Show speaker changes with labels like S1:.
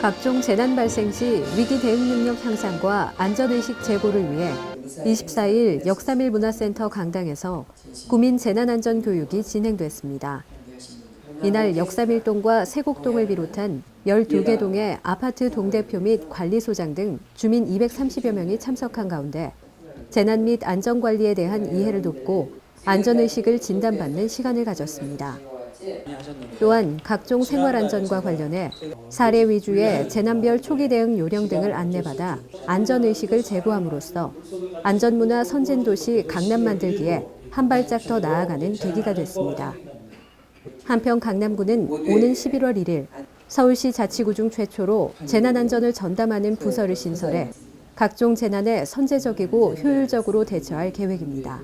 S1: 각종 재난 발생 시 위기 대응 능력 향상과 안전의식 제고를 위해 24일 역삼일 문화센터 강당에서 구민 재난안전 교육이 진행됐습니다. 이날 역삼일동과 세곡동을 비롯한 12개 동의 아파트 동대표 및 관리소장 등 주민 230여 명이 참석한 가운데 재난 및 안전관리에 대한 이해를 돕고 안전의식을 진단받는 시간을 가졌습니다. 또한 각종 생활안전과 관련해 사례 위주의 재난별 초기 대응 요령 등을 안내받아 안전의식을 제고함으로써 안전문화 선진도시 강남 만들기에 한 발짝 더 나아가는 계기가 됐습니다. 한편 강남구는 오는 11월 1일 서울시 자치구 중 최초로 재난안전을 전담하는 부서를 신설해 각종 재난에 선제적이고 효율적으로 대처할 계획입니다.